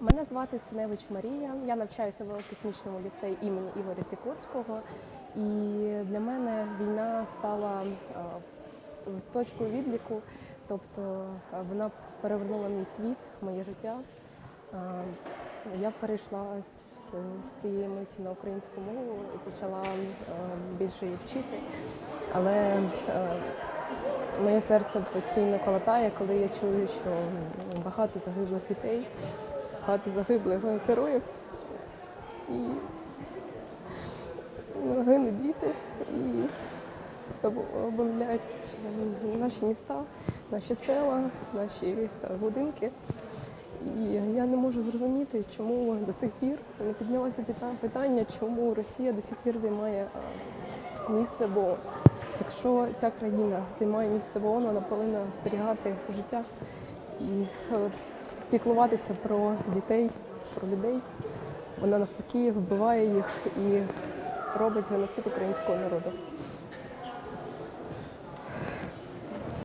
Мене звати Синевич Марія. Я навчаюся в космічному ліцеї імені Ігоря Сікорського. І для мене війна стала е, точкою відліку, тобто е, вона перевернула мій світ, моє життя. Е, Я перейшла з, цієї миті на українську мову і почала більше її вчити. Але моє серце постійно колотає, коли я чую, що багато загиблих дітей, багато загиблих героїв. І ну, гинуть діти і об- наші міста, наші села, наші будинки. І я не можу зрозуміти, чому до сих пір не піднялося питання, чому Росія до сих пір займає місце в ООН. Якщо ця країна займає місце в ООН, вона повинна зберігати життя і е, піклуватися про дітей, про людей. Вона навпаки вбиває їх і робить геноцид українського народу.